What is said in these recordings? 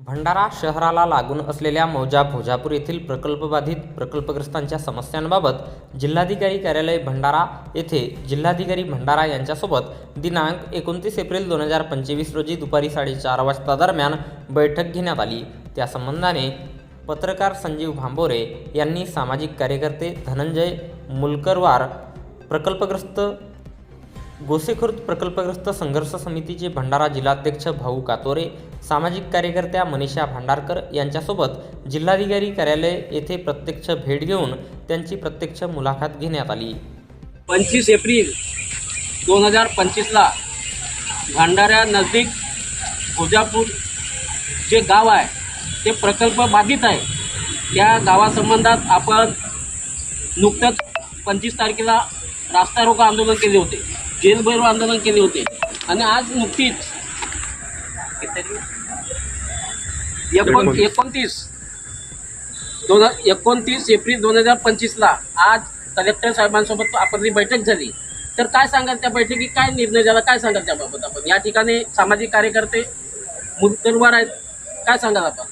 भंडारा शहराला लागून असलेल्या मौजा भोजापूर येथील प्रकल्पबाधित प्रकल्पग्रस्तांच्या समस्यांबाबत जिल्हाधिकारी कार्यालय भंडारा येथे जिल्हाधिकारी भंडारा यांच्यासोबत दिनांक एकोणतीस एप्रिल दोन हजार पंचवीस रोजी दुपारी साडेचार वाजता दरम्यान बैठक घेण्यात आली. त्या संबंधाने पत्रकार संजीव भांबोरे यांनी सामाजिक कार्यकर्ते धनंजय मुलकरवार प्रकल्पग्रस्त गोसेखुर्द प्रकल्पग्रस्त संघर्ष समितीचे भंडारा जिल्हाध्यक्ष भाऊ कातोरे सामाजिक कार्यकर्त्या मनीषा भांडारकर यांच्यासोबत जिल्हाधिकारी कार्यालय येथे प्रत्यक्ष भेट घेऊन त्यांची प्रत्यक्ष मुलाखत घेण्यात आली. पंचवीस एप्रिल दोन हजार पंचवीसला भंडाऱ्या नजदीक भोजापूर जे गाव आहे ते प्रकल्प बाधित आहे. त्या गावासंबंधात आपण नुकतंच पंचवीस तारखेला रास्ता रोको आंदोलन केले होते जेलभैरव आंदोलन केले होते. आणि आज नुकतीच एकोण एकोणतीस. दोन एकोणतीस एप्रिल दोन हजार पंचवीसला आज कलेक्टर साहेबांसोबत आपली बैठक झाली. तर काय सांगाल त्या बैठकीत? काय निर्णय झाला? काय सांगाल त्याबाबत आपण? या ठिकाणी सामाजिक कार्यकर्ते मुद्दरवार आहेत. काय सांगाल आपण?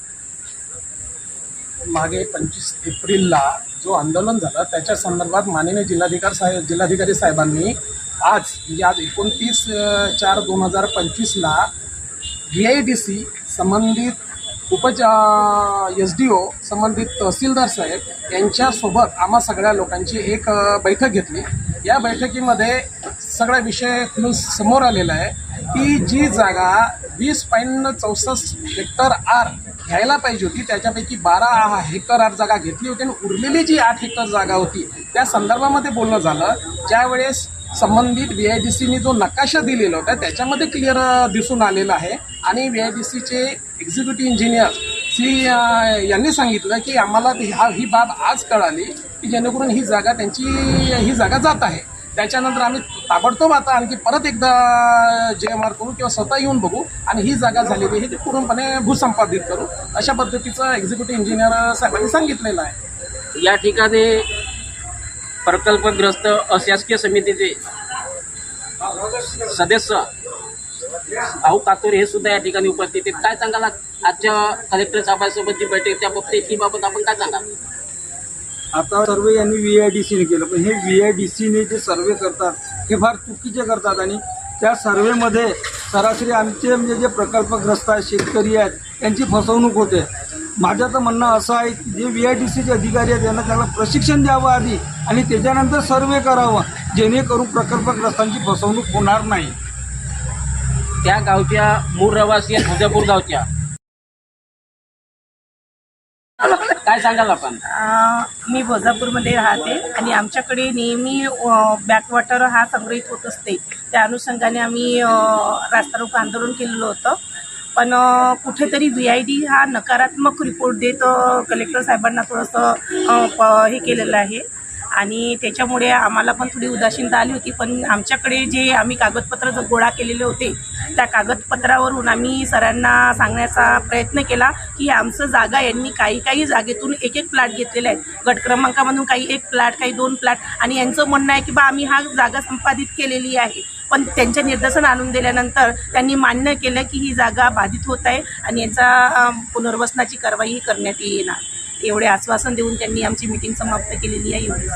मागे पंचवीस एप्रिलला जो आंदोलन झालं त्याच्या संदर्भात माननीय जिल्हाधिकारी साहेब जिल्हाधिकारी साहेबांनी आज म्हणजे आज एकोणतीस चार दोन हजार पंचवीसला व्ही आय डी सी संबंधित उपजा एस डी ओ संबंधित तहसीलदार साहेब यांच्यासोबत आम्हा सगळ्या लोकांची एक बैठक घेतली. या बैठकीमध्ये सगळा विषय खुलून समोर आलेला आहे की जी जागा वीस पॉईंट चौसष्ट हेक्टर आर घ्यायला पाहिजे होती. त्याच्यापैकी बारा हेक्टर आठ जागा घेतली होती आणि उरलेली जी आठ हेक्टर जागा होती त्या संदर्भामध्ये बोलणं झालं. ज्यावेळेस संबंधित व्ही आय डी सीने जो नकाशा दिलेला होता त्याच्यामध्ये क्लिअर दिसून आलेला आहे. आणि व्ही आय डी सीचे एक्झिक्युटिव्ह इंजिनियर सी यांनी सांगितलं की आम्हाला ह्या ही बाब आज कळाली की जेणेकरून ही जागा त्यांची ही जागा जात आहे. त्याच्यानंतर आम्ही ताबडतोब आता आणखी परत एकदा जे एम आर करू किंवा स्वतः येऊन बघू आणि ही जागा झालेली आहे ती पूर्णपणे भूसंपादित करू. अशा पद्धतीचं एक्झिक्युटिव्ह इंजिनियर साहेबांनी सांगितलेलं आहे. या ठिकाणी प्रकल्पग्रस्त अशासकीय समितीचे सदस्य भाऊ कातोरे हे सुद्धा या ठिकाणी उपस्थित आहेत. काय सांगाल आजच्या कलेक्टर साहेबांसोबत जी बैठक त्या बाबतीत ही बाबत आपण काय सांगाल? आता सर्वे यांनी व्ही आय डी सीने केलं. पण हे व्ही आय डी सीने जे सर्वे करतात हे फार चुकीचे करतात. आणि त्या सर्वेमध्ये सरासरी आमचे म्हणजे जे प्रकल्पग्रस्त आहेत शेतकरी आहेत त्यांची फसवणूक होते. माझं तर म्हणणं असं आहे की जे व्ही आय डी सीचे अधिकारी आहेत त्यांना त्याला प्रशिक्षण द्यावं आधी आणि त्याच्यानंतर सर्वे करावं जेणेकरून प्रकल्पग्रस्तांची फसवणूक होणार नाही. त्या गावच्या मूळ रवासी आहेत गावच्या. काय सांगाल आपण? मी भोजापूरमध्ये राहते आणि आमच्याकडे नेहमी बॅकवॉटर हा संग्रहित होत असते. त्या अनुषंगाने आम्ही रास्ता रोको आंदोलन केलेलं होतं. पण कुठेतरी व्ही आय डी हा नकारात्मक रिपोर्ट देत कलेक्टर साहेबांना थोडंसं प- हे केलेलं आहे. आणि त्याच्यामुळे आम्हाला पण थोडी उदासीनता आली होती. पण आमच्याकडे जे आम्ही कागदपत्र जो गोळा केलेले होते त्या कागदपत्रावरून आम्ही सरांना सांगण्याचा प्रयत्न केला की आमचं जागा यांनी काही काही जागेतून एक एक प्लॅट घेतलेला आहे गट क्रमांकामधून काही एक प्लॅट काही दोन प्लॅट. आणि यांचं म्हणणं आहे की बा आम्ही हा जागा संपादित केलेली आहे. पण त्यांच्या निर्देशन आणून दिल्यानंतर त्यांनी मान्य केलं की ही जागा बाधित होत आहे आणि याचा पुनर्वसनाची कारवाई करण्यात येणार. एवढे आश्वासन देऊन त्यांनी आमची मिटिंग समाप्त केलेली आहे. एवढीच